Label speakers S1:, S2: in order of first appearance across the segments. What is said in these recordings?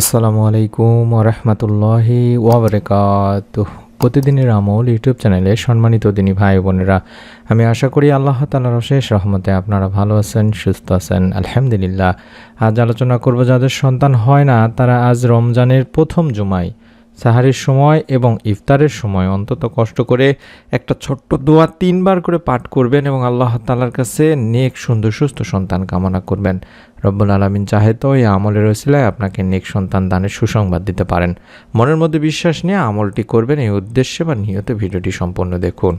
S1: আসসালামু আলাইকুম ওরহমতুল্লাহি ওবরকাত প্রতিদিনের আমল ইউটিউব চ্যানেলে সম্মানিত দিনী ভাই বোনেরা, আমি আশা করি আল্লাহ তালার অশেষ রহমতে আপনারা ভালো আছেন, সুস্থ আছেন, আলহামদুলিল্লাহ। আজ আলোচনা করব, যাদের সন্তান হয় না, তারা আজ রমজানের প্রথম জুমায়। সাহারির সময় এবং ইফতারের সময় অন্তত কষ্ট করে একটা ছোট্ট দোয়া তিনবার করে পাঠ করবেন এবং আল্লাহ তালার কাছে নেক, সুন্দর, সুস্থ সন্তান কামনা করবেন। রব্বুল আলমিন চাহে তো এই আমলের ওসিলায় আপনাকে নেক সন্তান দানের সুসংবাদ দিতে পারেন। মনের মধ্যে বিশ্বাস নিয়ে আমলটি করবেন, এই উদ্দেশ্যে বা নিয়ত ভিডিওটি সম্পূর্ণ দেখুন।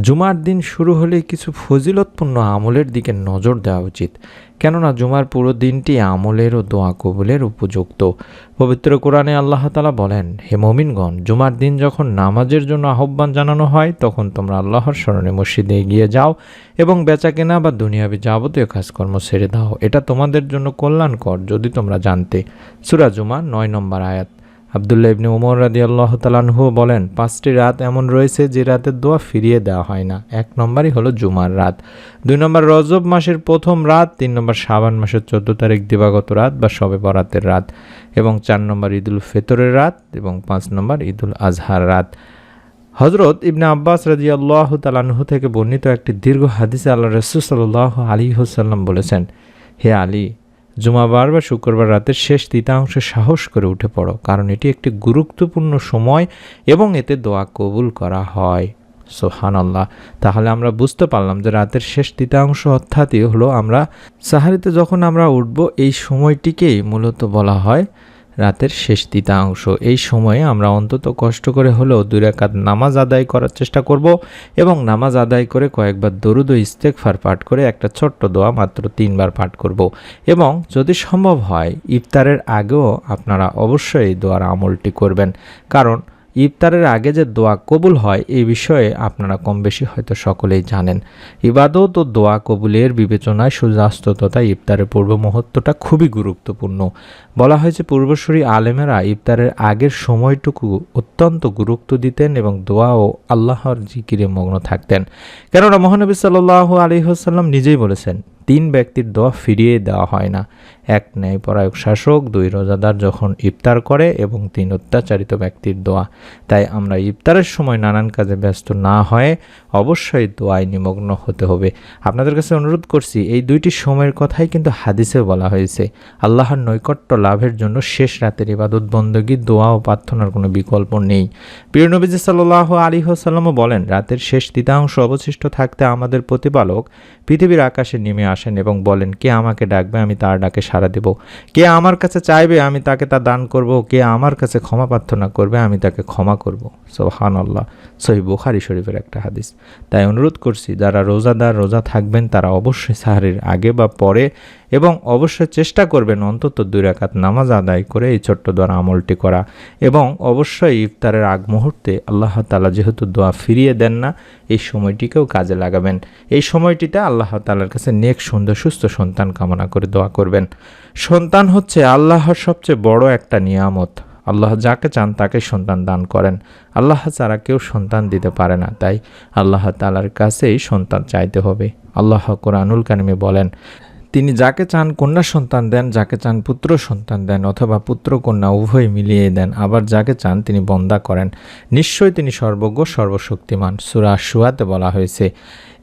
S1: জুমার দিন শুরু হলে কিছু ফজিলতপূর্ণ আমলের দিকে নজর দেওয়া উচিত। কেননা জুমার পুরো দিনটি আমলের ও দোয়া কবুলের উপযুক্ত। পবিত্র কোরআনে আল্লাহ তালা বলেন, হে মমিনগণ, জুমার দিন যখন নামাজের জন্য আহ্বান জানানো হয়, তখন তোমরা আল্লাহর স্মরণে মসজিদে এগিয়ে যাও এবং বেচা কেনা বা দুনিয়াবি যাবতীয় কাজকর্ম ছেড়ে দাও। এটা তোমাদের জন্য কল্যাণকর, যদি তোমরা জানতে। সুরা জুমা নয় নম্বর আয়াত। আবদুল্লাহ ইবনে ওমর রাদি আল্লাহ তালানহু বলেন, পাঁচটি রাত এমন রয়েছে যে রাতের দোয়া ফিরিয়ে দেওয়া হয় না। এক নম্বরই হলো জুমার রাত। দুই নম্বর রজব মাসের প্রথম রাত, তিন নম্বর শাবান মাসের চোদ্দ তারিখ দিবাগত রাত বা শবে বরাতের রাত এবং চার নম্বর ঈদুল ফেতরের রাত এবং পাঁচ নম্বর ঈদুল আজহার রাত। হজরত ইবনে আব্বাস রাজি আল্লাহ তালানহু থেকে বর্ণিত একটি দীর্ঘ হাদিসে আল্লাহ রসুল সাল্লাহ আলী হুসাল্লাম বলেছেন, হে আলী জুমাবার বা শুক্রবার রাতের শেষ তৃতীয়াংশে সাহস করে উঠে পড়ো, কারণ এটি একটি গুরুত্বপূর্ণ সময় এবং এতে দোয়া কবুল করা হয়। সোহান আল্লাহ তাহলে আমরা বুঝতে পারলাম যে রাতের শেষ তৃতীয়াংশ অর্থাৎই হলো আমরা সাহারিতে যখন আমরা উঠব, এই সময়টিকেই মূলত বলা হয় রাতের শেষ তৃতীয়াংশ এই সময়ে আমরা অন্তত কষ্ট করে হলেও দুই রাকাত নামাজ আদায় করার চেষ্টা করব এবং নামাজ আদায় করে কয়েকবার দরুদ ও ইস্তেকফার পাঠ করে একটা ছোট্ট দোয়া মাত্র তিনবার পাঠ করব। এবং যদি সম্ভব হয়, ইফতারের আগেও আপনারা অবশ্যই দোয়ার আমলটি করবেন। কারণ ইফতারের আগে যে দোয়া কবুল হয় এই বিষয়ে আপনারা কম বেশি হয়তো সকলেই জানেন। ইবাদত ও দোয়া কবুলের বিবেচনায় সূর্যাস্ত তথা ইফতারের পূর্ব মুহূর্তটা খুবই গুরুত্বপূর্ণ। বলা হয়েছে পূর্বসূরি আলেমেরা ইফতারের আগের সময়টুকু অত্যন্ত গুরুত্ব দিতেন এবং দোয়া ও আল্লাহর জিকিরে মগ্ন থাকতেন। কেননা মহানবী সাল্লাহ আলহিহাসাল্লাম নিজেই বলেছেন, তিন ব্যক্তির দোয়া ফিরিয়ে দেওয়া হয় না। এক ন্যায়পরায়ক শাসক, দুই রোজাদার যখন ইফতার করে এবং তিন অত্যাচারিত ব্যক্তির দোয়া। তাই আমরা ইফতারের সময় নানান কাজে ব্যস্ত না হয়ে অবশ্যই দোয়ায় নিমগ্ন হতে হবে। আপনাদের কাছে অনুরোধ করছি, এই দুইটি সময়ের কথাই কিন্তু হাদিসে বলা হয়েছে। আল্লাহর নৈকট্য লাভের জন্য শেষ রাতের ইবাদত, বন্দগী, দোয়া ও প্রার্থনার কোনো বিকল্প নেই। প্রিয় নবীজি সাল্লাহ আলী হাসাল্লামও বলেন, রাতের শেষ তৃতীয়াংশ অবশিষ্ট থাকতে আমাদের প্রতিপালক পৃথিবীর আকাশে নেমে আসেন এবং বলেন, কে আমাকে ডাকবে, আমি তার ডাকে সাড়া দেব। কে আমার কাছে চাইবে আমি তাকে তা দান করব, কে আমার কাছে ক্ষমা প্রার্থনা করবে আমি তাকে ক্ষমা করব। সোহান আল্লাহ সহি বুখারি শরীফের একটা হাদিস। তাই অনুরোধ করছি, যারা রোজাদার, রোজা থাকবেন, তারা অবশ্যই সাহারির আগে বা পরে এবং অবশ্যই চেষ্টা করবেন অন্তত দুই রাকাত নামাজ আদায় করে এই ছোট্ট দ্বারা আমলটি করা এবং অবশ্যই ইফতারের আগ মুহূর্তে আল্লাহ তালা যেহেতু দোয়া ফিরিয়ে দেন না, এই সময়টিকেও কাজে লাগাবেন। এই সময়টিতে আল্লাহ তালার কাছে নেক, সুন্দর, সুস্থ সন্তান কামনা করে দোয়া করবেন। সন্তান হচ্ছে আল্লাহর সবচেয়ে বড় একটা নিয়ামত। আল্লাহ যাকে চান তাকে সন্তান দান করেন। আল্লাহ ছাড়া কেউ সন্তান দিতে পারে না। তাই আল্লাহ তালার কাছেই সন্তান চাইতে হবে। আল্লাহ কোরআনুল কানিমে বলেন, তিনি যাকে চান কন্যা সন্তান দেন, যাকে চান পুত্র সন্তান দেন অথবা পুত্র কন্যা উভয় মিলিয়ে দেন, আবার যাকে চান তিনি বন্দা করেন। নিশ্চয়ই তিনি সর্বজ্ঞ, সর্বশক্তিমান। সুরা সুয়াতে বলা হয়েছে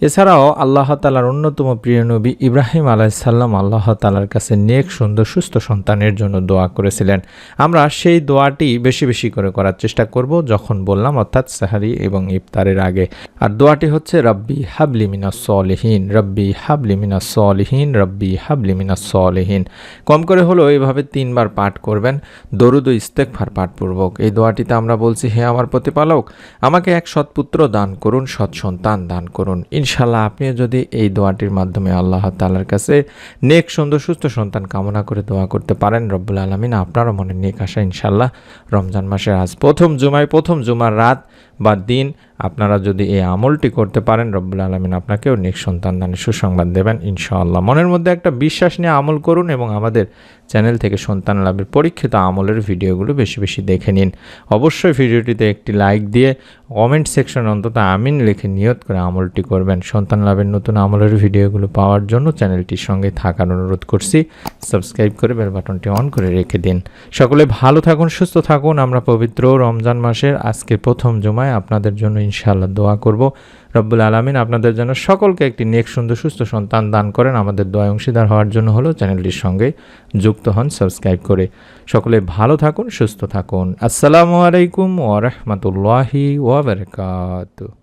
S1: এছাড়াও আল্লাহ তালার অন্যতম প্রিয় নবী ইব্রাহিম আলাইসাল্লাম আল্লাহ তালার কাছে নেক, সুন্দর, সুস্থ সন্তানের জন্য দোয়া করেছিলেন। আমরা সেই দোয়াটি বেশি বেশি করে করার চেষ্টা করব যখন বললাম, অর্থাৎ সাহারি এবং ইফতারের আগে। আর দোয়াটি হচ্ছে, রব্বি হাবলি মিনা সলিহীন, রব্বি হাবলি মিনা সলিহীন, রব্বি হাবলি মিনা সলিহীন। কম করে হলেও এইভাবে তিনবার পাঠ করবেন, দরুদ ও ইস্তেকফার পাঠপূর্বক। এই দোয়াটিতে আমরা বলছি, হে আমার প্রতিপালক, আমাকে এক সৎপুত্র দান করুন, সৎ সন্তান দান করুন। ইনশাল্লাহ আপনি যদি এই দোয়াটির মাধ্যমে আল্লাহ তালার কাছে নেক, সুন্দর, সুস্থ সন্তান কামনা করে দোয়া করতে পারেন, রব্বুল আলমিন আপনারও মনে নেক আসা ইনশাল্লাহ রমজান মাসের আজ প্রথম জুমায় প্রথম জুমার রাত বা দিন। আপনারা যদি এই আমলটি করতে পারেন, রব্বুল আলমিন আপনাকেও নেক সন্তান দানের সুসংবাদ দেবেন, ইনশাআল্লাহ। মনের মধ্যে একটা বিশ্বাস নিয়ে আমল করুন এবং আমাদের চ্যানেল থেকে সন্তান লাভের পরীক্ষিত আমলের ভিডিওগুলো বেশি বেশি দেখে নিন। অবশ্যই ভিডিওটিতে একটি লাইক দিয়ে কমেন্ট সেকশন অন্তত আমিন লিখে নিয়ত করে আমলটি করবেন। সন্তান লাভের নতুন আমলের ভিডিওগুলো পাওয়ার জন্য চ্যানেলটির সঙ্গে থাকার অনুরোধ করছি। সাবস্ক্রাইব করে বেল বাটনটি অন করে রেখে দিন। সকলে ভালো থাকুন, সুস্থ থাকুন। আমরা পবিত্র রমজান মাসের আজকে প্রথম জমায় আপনাদের জন্য ইনশাআল্লাহ দোয়া করব। রব্বুল আলমিন আপনাদের জন্য সকলকে একটি নেক, সুন্দর, সুস্থ সন্তান দান করেন। আমাদের দয় অংশীদার হওয়ার জন্য হলো চ্যানেলটির সঙ্গে যুক্ত হন, সাবস্ক্রাইব করে সকলে ভালো থাকুন, সুস্থ থাকুন। আসসালামু আলাইকুম ওরহমতুল্লাহি ওবরকাত